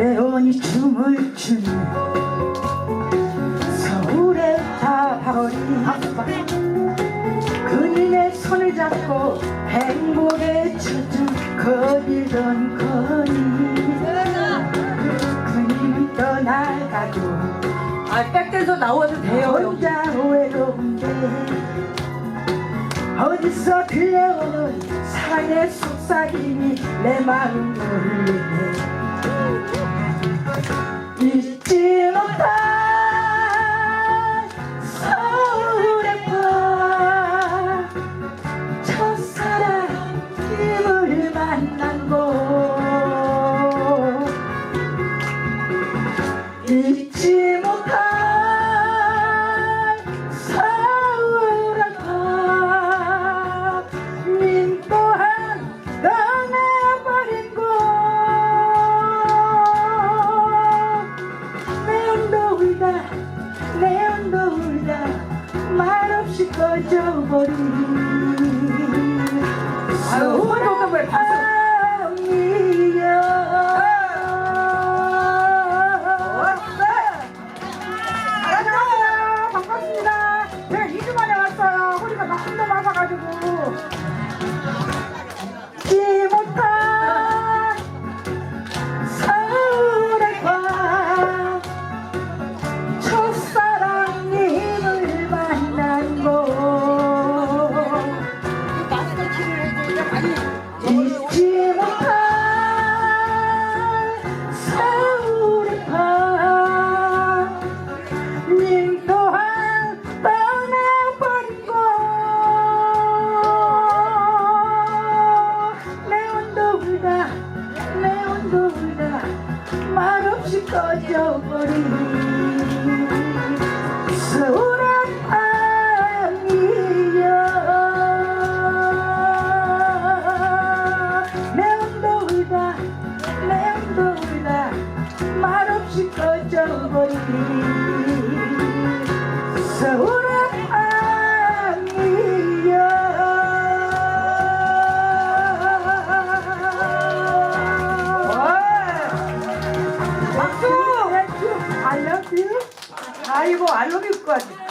레온이 춤을 추는 서울의 다발이 그님의 손을 잡고 행복에 춤춘 거리던 거리. 그님은 떠나가고 아, 백댄서 나와도 돼요. 혼자 외로운데 어디서 들려오는 사랑의 속삭임이 내 마음을 울리네 잊지 못할 서울의 밤님 또한 떠나버린 곳내 온도 울다 내 온도 울다 말없이 꺼져버린 아유, 혼자가 왜 방송- 2주 만에 왔어요. 허리가 너무 너무 아파가지고. 울다 내 온도 울다 말없이 꺼져버린 서울의 밤이여. 내 온도 울다 내 온도 울다 말없이 꺼져버린 서울의 아이고 알로미까지.